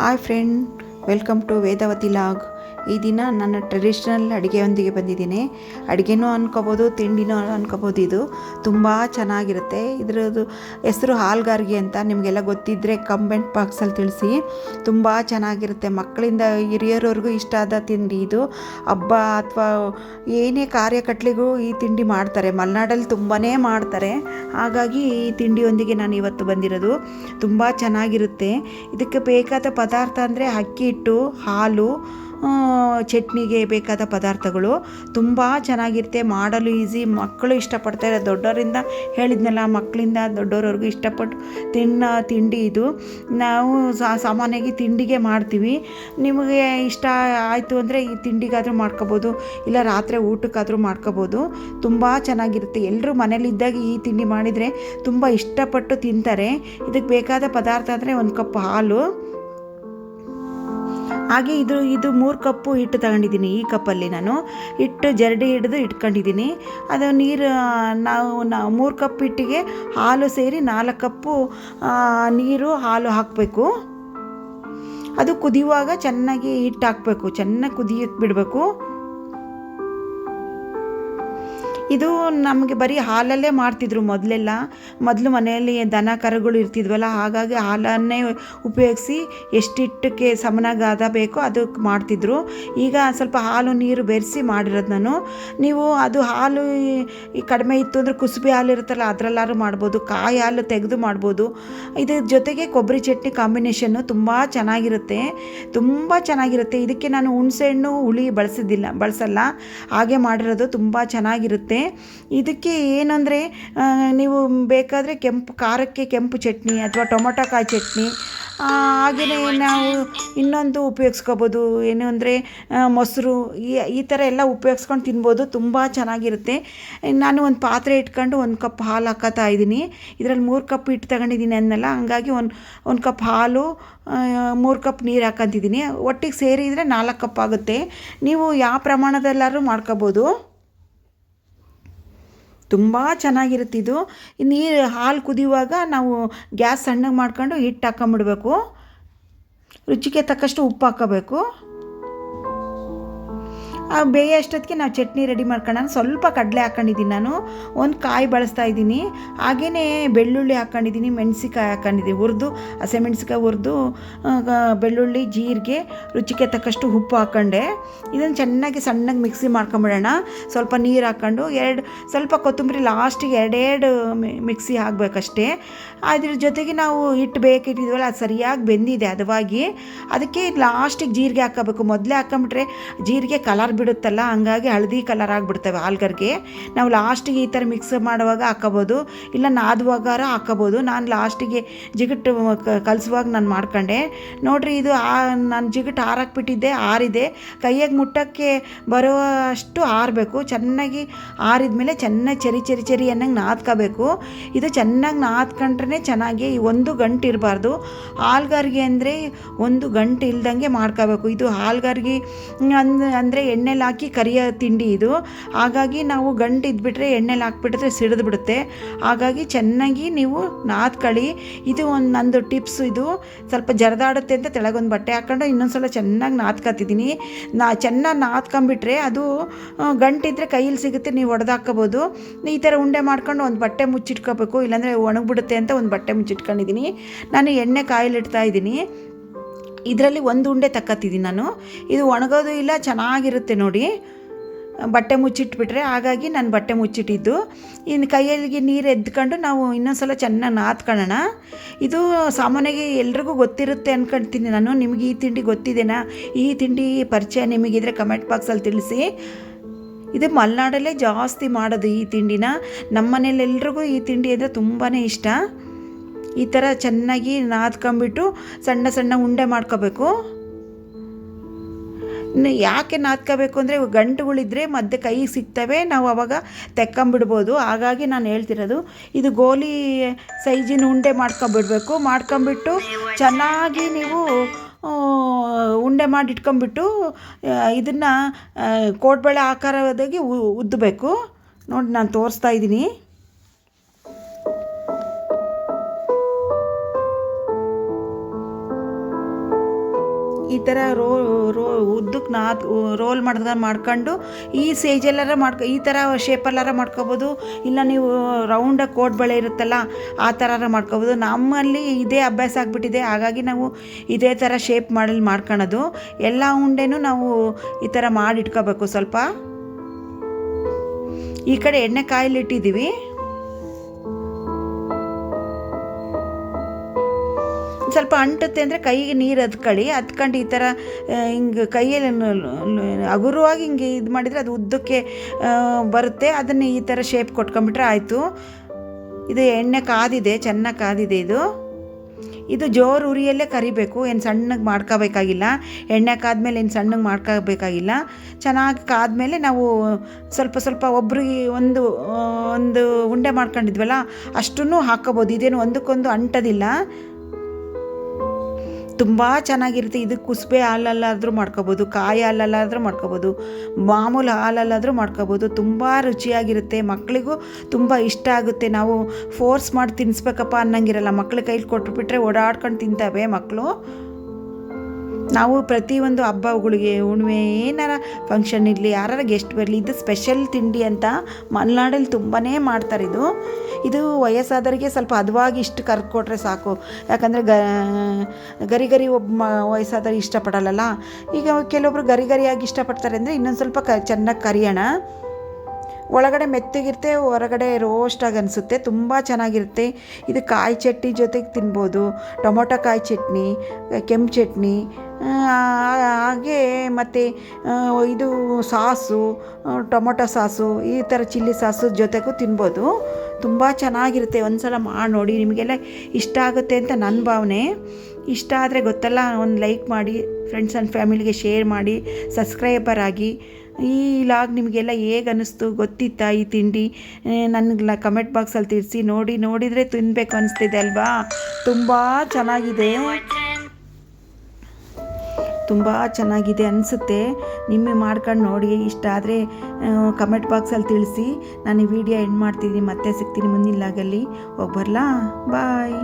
hi friend welcome to Vedavathi log ಈ ದಿನ ನನ್ನ ಟ್ರೆಡಿಷ್ನಲ್ ಅಡುಗೆಯೊಂದಿಗೆ ಬಂದಿದ್ದೀನಿ. ಅಡುಗೆನೂ ಅನ್ಕೋಬೋದು, ತಿಂಡಿನೂ ಅನ್ಕೋಬೋದು ಇದು. ತುಂಬ ಚೆನ್ನಾಗಿರುತ್ತೆ. ಇದರದ್ದು ಹೆಸರು ಹಾಲ್ಗಾರ್ಗಿ ಅಂತ ನಿಮಗೆಲ್ಲ ಗೊತ್ತಿದ್ದರೆ ಕಮೆಂಟ್ ಬಾಕ್ಸಲ್ಲಿ ತಿಳಿಸಿ. ತುಂಬ ಚೆನ್ನಾಗಿರುತ್ತೆ. ಮಕ್ಕಳಿಂದ ಹಿರಿಯರವರೆಗೂ ಇಷ್ಟ ಆದ ತಿಂಡಿ ಇದು. ಹಬ್ಬ ಅಥವಾ ಏನೇ ಕಾರ್ಯಕಟ್ಲಿಗೂ ಈ ತಿಂಡಿ ಮಾಡ್ತಾರೆ. ಮಲೆನಾಡಲ್ಲಿ ತುಂಬಾ ಮಾಡ್ತಾರೆ. ಹಾಗಾಗಿ ಈ ತಿಂಡಿಯೊಂದಿಗೆ ನಾನು ಇವತ್ತು ಬಂದಿರೋದು. ತುಂಬ ಚೆನ್ನಾಗಿರುತ್ತೆ. ಇದಕ್ಕೆ ಬೇಕಾದ ಪದಾರ್ಥ ಅಂದರೆ ಅಕ್ಕಿ ಹಿಟ್ಟು, ಹಾಲು ಚಟ್ನಿಗೆ ಬೇಕಾದ ಪದಾರ್ಥಗಳು ತುಂಬ ಚೆನ್ನಾಗಿರುತ್ತೆ, ಮಾಡಲು ಈಸಿ ಮಕ್ಕಳು ಇಷ್ಟಪಡ್ತಾರೆ ದೊಡ್ಡವರಿಂದ ಹೇಳಿದ್ನಲ್ಲ, ಮಕ್ಕಳಿಂದ ದೊಡ್ಡವ್ರವ್ರಿಗೂ ಇಷ್ಟಪಟ್ಟು ತಿನ್ನ, ತಿಂಡಿ ಇದು. ನಾವು ಸಾಮಾನ್ಯವಾಗಿ ತಿಂಡಿಗೆ ಮಾಡ್ತೀವಿ. ನಿಮಗೆ ಇಷ್ಟ ಆಯಿತು ಅಂದರೆ ಈ ತಿಂಡಿಗಾದರೂ ಮಾಡ್ಕೋಬೋದು, ಇಲ್ಲ ರಾತ್ರಿ ಊಟಕ್ಕಾದರೂ ಮಾಡ್ಕೋಬೋದು. ತುಂಬ ಚೆನ್ನಾಗಿರುತ್ತೆ. ಎಲ್ಲರೂ ಮನೇಲಿದ್ದಾಗ ಈ ತಿಂಡಿ ಮಾಡಿದರೆ ತುಂಬ ಇಷ್ಟಪಟ್ಟು ತಿಂತಾರೆ. ಇದಕ್ಕೆ ಬೇಕಾದ ಪದಾರ್ಥ ಅಂದರೆ ಒಂದು ಕಪ್ ಹಾಲು. ಹಾಗೆ ಇದು ಇದು ಮೂರು ಕಪ್ಪು ಹಿಟ್ಟು ತಗೊಂಡಿದ್ದೀನಿ ಈ ಕಪ್ಪಲ್ಲಿ ನಾನು. ಹಿಟ್ಟು ಜರಡಿ ಹಿಡಿದು ಇಟ್ಕೊಂಡಿದ್ದೀನಿ. ಅದು ನೀರು ನಾವು ನಾ ಮೂರು ಕಪ್ ಹಿಟ್ಟಿಗೆ ಹಾಲು ಸೇರಿ ನಾಲ್ಕು ಕಪ್ಪು ನೀರು, ಹಾಲು ಹಾಕಬೇಕು. ಅದು ಕುದಿಯುವಾಗ ಚೆನ್ನಾಗಿ ಹಿಟ್ಟು ಹಾಕಬೇಕು, ಚೆನ್ನಾಗಿ ಕುದಿಯಕ್ಕೆ ಬಿಡಬೇಕು ಇದು ನಮಗೆ ಬರೀ ಹಾಲಲ್ಲೇ ಮಾಡ್ತಿದ್ರು ಮೊದಲೆಲ್ಲ. ಮೊದಲು ಮನೆಯಲ್ಲಿ ದನ ಕರುಗಳು ಇರ್ತಿದ್ವಲ್ಲ, ಹಾಗಾಗಿ ಹಾಲನ್ನೇ ಉಪಯೋಗಿಸಿ ಎಷ್ಟಿಟ್ಟಕ್ಕೆ ಸಮನಾಗಾದ ಬೇಕೋ ಅದಕ್ಕೆ ಮಾಡ್ತಿದ್ರು. ಈಗ ಸ್ವಲ್ಪ ಹಾಲು ನೀರು ಬೆರೆಸಿ ಮಾಡಿರೋದು ನಾನು. ನೀವು ಅದು ಹಾಲು ಕಡಿಮೆ ಇತ್ತು ಅಂದರೆ ಕುಸುಬೆ ಹಾಲು ಇರುತ್ತಲ್ಲ ಅದರಲ್ಲಾದ್ರೂ ಮಾಡ್ಬೋದು, ಕಾಯಿ ಹಾಲು ತೆಗೆದು ಮಾಡ್ಬೋದು. ಇದ್ರ ಜೊತೆಗೆ ಕೊಬ್ಬರಿ ಚಟ್ನಿ ಕಾಂಬಿನೇಷನ್ನು ತುಂಬ ಚೆನ್ನಾಗಿರುತ್ತೆ ತುಂಬ ಚೆನ್ನಾಗಿರುತ್ತೆ. ಇದಕ್ಕೆ ನಾನು ಹುಣಸೆಹಣ್ಣು ಹುಳಿ ಬಳಸಿದ್ದಿಲ್ಲ, ಬಳಸಲ್ಲ. ಹಾಗೆ ಮಾಡಿರೋದು ತುಂಬ ಚೆನ್ನಾಗಿರುತ್ತೆ. ಇದಕ್ಕೆ ಏನಂದರೆ ನೀವು ಬೇಕಾದರೆ ಕೆಂಪು, ಖಾರಕ್ಕೆ ಕೆಂಪು ಚಟ್ನಿ ಅಥವಾ ಟೊಮೊಟೊ ಕಾಯಿ ಚಟ್ನಿ ಹಾಗೆಯೇ ನಾವು ಇನ್ನೊಂದು ಉಪಯೋಗಿಸ್ಕೋಬೋದು. ಏನು ಅಂದರೆ ಮೊಸರು, ಈ ಈ ಥರ ಎಲ್ಲ ಉಪಯೋಗಿಸ್ಕೊಂಡು ತಿನ್ಬೋದು. ತುಂಬ ಚೆನ್ನಾಗಿರುತ್ತೆ. ನಾನು ಒಂದು ಪಾತ್ರೆ ಇಟ್ಕೊಂಡು ಒಂದು ಕಪ್ ಹಾಲು ಹಾಕೋತಾ ಇದ್ದೀನಿ. ಇದರಲ್ಲಿ ಮೂರು ಕಪ್ ಹಿಟ್ಟು ತಗೊಂಡಿದ್ದೀನಿ ಅನ್ನಲ್ಲ. ಹಂಗಾಗಿ ಒಂದು ಒಂದು ಕಪ್ ಹಾಲು ಮೂರು ಕಪ್ ನೀರು ಹಾಕೊತಿದ್ದೀನಿ. ಒಟ್ಟಿಗೆ ಸೇರಿದರೆ ನಾಲ್ಕು ಕಪ್ ಆಗುತ್ತೆ. ನೀವು ಯಾವ ಪ್ರಮಾಣದಲ್ಲಾದ್ರೂ ಮಾಡ್ಕೋಬೋದು. ತುಂಬ ಚೆನ್ನಾಗಿರುತ್ತೆ ಇದು. ನೀರು ಹಾಲು ಕುದಿಯುವಾಗ ನಾವು ಗ್ಯಾಸ್ ಸಣ್ಣಗೆ ಮಾಡ್ಕೊಂಡು ಹಿಟ್ಟು ಹಾಕೊಂಬಿಡ್ಬೇಕು. ರುಚಿಗೆ ತಕ್ಕಷ್ಟು ಉಪ್ಪು ಹಾಕೋಬೇಕು. ಬೇಯ ಅಷ್ಟೊತ್ತಿಗೆ ನಾವು ಚಟ್ನಿ ರೆಡಿ ಮಾಡ್ಕೊಳ್ಳೋಣ ಸ್ವಲ್ಪ ಕಡಲೆ ಹಾಕ್ಕೊಂಡಿದ್ದೀನಿ ನಾನು. ಒಂದು ಕಾಯಿ ಬಳಸ್ತಾ ಇದ್ದೀನಿ. ಹಾಗೆಯೇ ಬೆಳ್ಳುಳ್ಳಿ ಹಾಕ್ಕೊಂಡಿದ್ದೀನಿ ಮೆಣಸಿಕಾಯಿ ಹಾಕ್ಕೊಂಡಿದ್ದೀನಿ ಹುರಿದು ಹಸಿಮೆಣ್ಸಿಕಾಯಿ ಹುರಿದು ಬೆಳ್ಳುಳ್ಳಿ, ಜೀರಿಗೆ, ರುಚಿಗೆ ತಕ್ಕಷ್ಟು ಉಪ್ಪು ಹಾಕ್ಕೊಂಡೆ. ಇದನ್ನು ಚೆನ್ನಾಗಿ ಸಣ್ಣಗೆ ಮಿಕ್ಸಿ ಮಾಡ್ಕೊಂಬಿಡೋಣ. ಸ್ವಲ್ಪ ನೀರು ಹಾಕ್ಕೊಂಡು ಎರಡು, ಸ್ವಲ್ಪ ಕೊತ್ತಂಬರಿ ಲಾಸ್ಟಿಗೆ ಎರಡೆರಡು ಮಿಕ್ಸಿ ಹಾಕಬೇಕಷ್ಟೇ. ಅದ್ರ ಜೊತೆಗೆ ನಾವು ಹಿಟ್ಟು ಬೇಕಿಟ್ಟಿದ್ವಲ್ಲ, ಅದು ಸರಿಯಾಗಿ ಬೆಂದಿದೆ ಹದವಾಗಿ ಅದಕ್ಕೆ ಲಾಸ್ಟಿಗೆ ಜೀರಿಗೆ ಹಾಕೋಬೇಕು ಮೊದಲೇ ಹಾಕೊಂಬಿಟ್ರೆ ಜೀರಿಗೆ ಕಲರ್ ಬಿಡುತ್ತಲ್ಲ, ಹಂಗಾಗಿ ಹಳದಿ ಕಲರ್ ಆಗಿಬಿಡ್ತವೆ ಆಲ್ಗರ್ಗೆ. ನಾವು ಲಾಸ್ಟಿಗೆ ಈ ಥರ ಮಿಕ್ಸ್ ಮಾಡುವಾಗ ಹಾಕೋಬೋದು, ಇಲ್ಲ ನಾದುವಾಗಾರ ಹಾಕೋಬೋದು. ನಾನು ಲಾಸ್ಟಿಗೆ ಜಿಗಟ್ಟು ಕಲಿಸುವಾಗ ನಾನು ಮಾಡ್ಕೊಂಡೆ. ನೋಡಿರಿ ಇದು ಆ, ನಾನು ಜಿಗಟ್ಟು ಹಾರಾಕ್ಬಿಟ್ಟಿದ್ದೆ, ಆರಿದೆ. ಕೈಯಾಗೆ ಮುಟ್ಟಕ್ಕೆ ಬರುವಷ್ಟು ಆರಬೇಕು. ಚೆನ್ನಾಗಿ ಆರಿದ ಮೇಲೆ ಚೆನ್ನಾಗಿ ಚರಿ ಚರಿ ಚರಿ ಅನ್ನಂಗೆ ನಾದ್ಕೋಬೇಕು. ಇದು ಚೆನ್ನಾಗಿ ನಾದ್ಕೊಂಡ್ರೆ ಚೆನ್ನಾಗಿ ಒಂದು ಗಂಟು ಇರಬಾರ್ದು. ಹಾಲ್ಗಾರ್ಗೆ ಅಂದರೆ ಒಂದು ಗಂಟು ಇಲ್ದಂಗೆ ಮಾಡ್ಕೋಬೇಕು. ಇದು ಹಾಲ್ಗಾರ್ಗಿ ಅಂದ, ಅಂದರೆ ಎಣ್ಣೆಲಿ ಹಾಕಿ ಕರಿಯ ತಿಂಡಿ ಇದು. ಹಾಗಾಗಿ ನಾವು ಗಂಟು ಇದ್ಬಿಟ್ರೆ ಎಣ್ಣೆಲಿ ಹಾಕ್ಬಿಟ್ರೆ ಸಿಡಿದು ಬಿಡುತ್ತೆ ಹಾಗಾಗಿ ಚೆನ್ನಾಗಿ ನೀವು ನಾದ್ಕಳಿ ಇದು ಒಂದು ನಂದು ಟಿಪ್ಸ್ ಇದು. ಸ್ವಲ್ಪ ಜರದಾಡುತ್ತೆ ಅಂತ ತೆಳಗೊಂದು ಬಟ್ಟೆ ಹಾಕ್ಕೊಂಡು ಇನ್ನೊಂದು ಸಲ ಚೆನ್ನಾಗಿ ನಾದ್ಕೊತಿದ್ದೀನಿ ನಾ ಚೆನ್ನಾಗಿ ನಾದ್ಕೊಂಬಿಟ್ರೆ ಅದು ಗಂಟಿದ್ರೆ ಕೈಯಲ್ಲಿ ಸಿಗುತ್ತೆ, ನೀವು ಒಡೆದಾಕೋಬೋದು ಈ ಥರ ಉಂಡೆ ಮಾಡ್ಕೊಂಡು ಒಂದು ಬಟ್ಟೆ ಮುಚ್ಚಿಟ್ಕೋಬೇಕು. ಇಲ್ಲಾಂದರೆ ಒಣಗಿಬಿಡುತ್ತೆ ಅಂತ ಒಂದು ಬಟ್ಟೆ ಮುಚ್ಚಿಟ್ಕೊಂಡಿದ್ದೀನಿ ನಾನು ಎಣ್ಣೆ ಕಾಯಲಿಡ್ತಾ ಇದ್ದೀನಿ ಇದರಲ್ಲಿ ಒಂದು ಉಂಡೆ ತಕ್ಕತ್ತಿದ್ದೀನಿ ನಾನು. ಇದು ಒಣಗೋದು ಇಲ್ಲ, ಚೆನ್ನಾಗಿರುತ್ತೆ ನೋಡಿ. ಬಟ್ಟೆ ಮುಚ್ಚಿಟ್ಬಿಟ್ರೆ ಹಾಗಾಗಿ ನಾನು ಬಟ್ಟೆ ಮುಚ್ಚಿಟ್ಟಿದ್ದು. ಇನ್ನು ಕೈಯಲ್ಲಿಗೆ ನೀರು ಎದ್ಕೊಂಡು ನಾವು ಇನ್ನೊಂದ್ಸಲ ಚೆನ್ನಾಗಿ ನಾದ್ಕೊಳ್ಳೋಣ. ಇದು ಸಾಮಾನ್ಯವಾಗಿ ಎಲ್ರಿಗೂ ಗೊತ್ತಿರುತ್ತೆ ಅಂದ್ಕೊಳ್ತೀನಿ ನಾನು. ನಿಮಗೆ ಈ ತಿಂಡಿ ಗೊತ್ತಿದೆನಾ? ಈ ತಿಂಡಿ ಪರಿಚಯ ನಿಮಗಿದ್ರೆ ಕಮೆಂಟ್ ಬಾಕ್ಸಲ್ಲಿ ತಿಳಿಸಿ. ಇದು ಮಲೆನಾಡಲ್ಲೇ ಜಾಸ್ತಿ ಮಾಡೋದು ಈ ತಿಂಡಿನ. ನಮ್ಮ ಮನೇಲಿ ಈ ತಿಂಡಿ ಅಂದರೆ ತುಂಬಾ ಇಷ್ಟ. ಈ ಥರ ಚೆನ್ನಾಗಿ ನಾದ್ಕೊಂಬಿಟ್ಟು ಸಣ್ಣ ಸಣ್ಣ ಉಂಡೆ ಮಾಡ್ಕೋಬೇಕು. ಯಾಕೆ ನಾದ್ಕೋಬೇಕು ಅಂದರೆ ಗಂಟುಗಳಿದ್ರೆ ಮಧ್ಯೆ ಕೈಗೆ ಸಿಗ್ತವೆ, ನಾವು ಅವಾಗ ತೆಕ್ಕೊಂಬಿಡ್ಬೋದು. ಹಾಗಾಗಿ ನಾನು ಹೇಳ್ತಿರೋದು, ಇದು ಗೋಲಿ ಸೈಜಿನ ಉಂಡೆ ಮಾಡ್ಕೊಂಬಿಡ್ಬೇಕು. ಮಾಡ್ಕೊಂಬಿಟ್ಟು ಚೆನ್ನಾಗಿ ನೀವು ಉಂಡೆ ಮಾಡಿ ಇಟ್ಕೊಂಬಿಟ್ಟು ಇದನ್ನು ಕೋಟ್ಬಳೆ ಆಕಾರದಾಗಿ ಉದ್ದಬೇಕು ನೋಡಿ, ನಾನು ತೋರಿಸ್ತಾ ಇದ್ದೀನಿ. ಈ ಥರ ರೋ ರೋ ಉದ್ದಕ್ಕೆ ನಾ ರೋಲ್ ಮಾಡ್ದಾಗ ಮಾಡ್ಕೊಂಡು ಈ ಸೇಜಲ್ಲಾರ ಮಾಡ್ಕೊ, ಈ ಥರ ಶೇಪಲ್ಲಾರ ಮಾಡ್ಕೊಬೋದು. ಇಲ್ಲ ನೀವು ರೌಂಡಾಗಿ ಕೋಟ್ ಬಳೆ ಇರುತ್ತಲ್ಲ, ಆ ಥರ ಮಾಡ್ಕೊಬೋದು. ನಮ್ಮಲ್ಲಿ ಇದೇ ಅಭ್ಯಾಸ ಆಗಿಬಿಟ್ಟಿದೆ. ಹಾಗಾಗಿ ನಾವು ಇದೇ ಥರ ಶೇಪ್ ಮಾಡಲ್ ಮಾಡ್ಕೊಳೋದು ಎಲ್ಲ ಉಂಡೆನೂ ನಾವು ಈ ಥರ ಮಾಡಿ ಇಟ್ಕೋಬೇಕು ಸ್ವಲ್ಪ. ಈ ಕಡೆ ಎಣ್ಣೆ ಕಾಯಿಲಿಟ್ಟಿದ್ದೀವಿ. ಸ್ವಲ್ಪ ಅಂಟುತ್ತೆ ಅಂದರೆ ಕೈಗೆ ನೀರು ಹತ್ಕೊಳ್ಳಿ ಹತ್ಕೊಂಡು ಈ ಥರ ಹಿಂಗೆ ಕೈಯಲ್ಲಿ ಹಗುರವಾಗಿ ಹಿಂಗೆ ಇದು ಮಾಡಿದರೆ ಅದು ಉದ್ದಕ್ಕೆ ಬರುತ್ತೆ. ಅದನ್ನು ಈ ಥರ ಶೇಪ್ ಕೊಟ್ಕೊಂಬಿಟ್ರೆ ಆಯಿತು. ಇದು ಎಣ್ಣೆ ಕಾದಿದೆ, ಚೆನ್ನಾಗಿ ಕಾದಿದೆ ಇದು. ಇದು ಜೋರು ಉರಿಯಲ್ಲೇ ಕರಿಬೇಕು, ಏನು ಸಣ್ಣಗೆ ಮಾಡ್ಕೋಬೇಕಾಗಿಲ್ಲ. ಎಣ್ಣೆ ಕಾದ್ಮೇಲೆ ಏನು ಸಣ್ಣಗೆ ಮಾಡ್ಕೋಬೇಕಾಗಿಲ್ಲ. ಚೆನ್ನಾಗಿ ಕಾದ್ಮೇಲೆ ನಾವು ಸ್ವಲ್ಪ ಸ್ವಲ್ಪ ಒಬ್ರಿಗೆ ಒಂದು ಒಂದು ಉಂಡೆ ಮಾಡ್ಕೊಂಡಿದ್ವಲ್ಲ, ಅಷ್ಟನ್ನು ಹಾಕ್ಕೋಬೋದು. ಇದೇನು ಒಂದಕ್ಕೊಂದು ಅಂಟೋದಿಲ್ಲ. ತುಂಬ ಚೆನ್ನಾಗಿರುತ್ತೆ. ಇದು ಕುಸುಬೆ ಹಾಲಲ್ಲಾದರೂ ಮಾಡ್ಕೋಬೋದು, ಕಾಯಿ ಹಾಲಲ್ಲಾದರೂ ಮಾಡ್ಕೋಬೋದು, ಮಾಮೂಲು ಹಾಲಲ್ಲಾದರೂ ಮಾಡ್ಕೋಬೋದು. ತುಂಬ ರುಚಿಯಾಗಿರುತ್ತೆ. ಮಕ್ಕಳಿಗೂ ತುಂಬ ಇಷ್ಟ ಆಗುತ್ತೆ. ನಾವು ಫೋರ್ಸ್ ಮಾಡಿ ತಿನ್ನಿಸ್ಬೇಕಪ್ಪ ಅನ್ನಂಗಿರಲ್ಲ. ಮಕ್ಳ ಕೈಲಿ ಕೊಟ್ಬಿಟ್ರೆ ಓಡಾಡ್ಕೊಂಡು ತಿಂತವೆ ಮಕ್ಕಳು ನಾವು ಪ್ರತಿಯೊಂದು ಹಬ್ಬಗಳಿಗೆ ಹುಣ್ಣಿಮೆ ಏನಾರ ಫಂಕ್ಷನ್ ಇರಲಿ ಯಾರು ಗೆಸ್ಟ್ ಬರಲಿ, ಇದು ಸ್ಪೆಷಲ್ ತಿಂಡಿ ಅಂತ ಮಲೆನಾಡಲ್ಲಿ ತುಂಬಾ ಮಾಡ್ತಾರೆ ಇದು. ಇದು ವಯಸ್ಸಾದವರಿಗೆ ಸ್ವಲ್ಪ ಹದವಾಗಿ ಇಷ್ಟು ಕರ್ಕೊಟ್ರೆ ಸಾಕು. ಯಾಕಂದರೆ ಗ, ಗರಿ ಗರಿ ಒಬ್ಬ ವಯಸ್ಸಾದವ್ರು ಇಷ್ಟಪಡಲ್ಲಲ್ಲ. ಈಗ ಕೆಲವೊಬ್ರು ಗರಿ ಗರಿಯಾಗಿ ಇಷ್ಟಪಡ್ತಾರೆ ಅಂದರೆ ಇನ್ನೊಂದು ಸ್ವಲ್ಪ ಕ, ಚೆನ್ನಾಗಿ ಕರಿಯೋಣ. ಒಳಗಡೆ ಮೆತ್ತಗಿರುತ್ತೆ, ಹೊರಗಡೆ ರೋಸ್ಟಾಗಿ ಅನಿಸುತ್ತೆ, ತುಂಬ ಚೆನ್ನಾಗಿರುತ್ತೆ. ಇದು ಕಾಯಿ ಚಟ್ನಿ ಜೊತೆಗೆ ತಿನ್ಬೋದು. ಟೊಮೊಟೊ ಕಾಯಿ ಚಟ್ನಿ, ಕೆಂಪು ಚಟ್ನಿ ಹಾಗೆ ಮತ್ತು ಇದು ಸಾಸು ಟೊಮೊಟೊ ಸಾಸು, ಈ ಥರ ಚಿಲ್ಲಿ ಸಾಸು ಜೊತೆಗೂ ತಿನ್ಬೋದು. ತುಂಬ ಚೆನ್ನಾಗಿರುತ್ತೆ. ಒಂದು ಸಲ ಮಾಡಿ ನೋಡಿ, ನಿಮಗೆಲ್ಲ ಇಷ್ಟ ಆಗುತ್ತೆ ಅಂತ ನನ್ನ ಭಾವನೆ. ಇಷ್ಟ ಆದರೆ ಗೊತ್ತಲ್ಲ, ಒಂದು ಲೈಕ್ ಮಾಡಿ ಫ್ರೆಂಡ್ಸ್ ಆ್ಯಂಡ್ ಫ್ಯಾಮಿಲಿಗೆ ಶೇರ್ ಮಾಡಿ ಸಬ್ಸ್ಕ್ರೈಬರ್ ಆಗಿ. ಈ ಲಾಗ್ ನಿಮಗೆಲ್ಲ ಹೇಗೆ ಅನ್ನಿಸ್ತು ಗೊತ್ತಿತ್ತಾ ಈ ತಿಂಡಿ? ನನಗೆ ಕಮೆಂಟ್ ಬಾಕ್ಸಲ್ಲಿ ತಿಳಿಸಿ ನೋಡಿ, ನೋಡಿದರೆ ತಿನ್ನಬೇಕು ಅನಿಸ್ತಿದೆ ಅಲ್ವಾ? ತುಂಬ ಚೆನ್ನಾಗಿದೆ. ತುಂಬ ಚೆನ್ನಾಗಿದೆ ಅನಿಸುತ್ತೆ. ನಿಮ್ಮೆ ಮಾಡ್ಕೊಂಡು ನೋಡಿ ಇಷ್ಟ ಆದರೆ ಕಮೆಂಟ್ ಬಾಕ್ಸಲ್ಲಿ ತಿಳಿಸಿ ನಾನು ಈ ವಿಡಿಯೋ ಎಂಡ್ ಮಾಡ್ತೀನಿ, ಮತ್ತೆ ಸಿಗ್ತೀನಿ ಮುಂದಿನ ಲಾಗಲ್ಲಿ ಹೋಗಿ ಬರಲಾ? ಬಾಯ್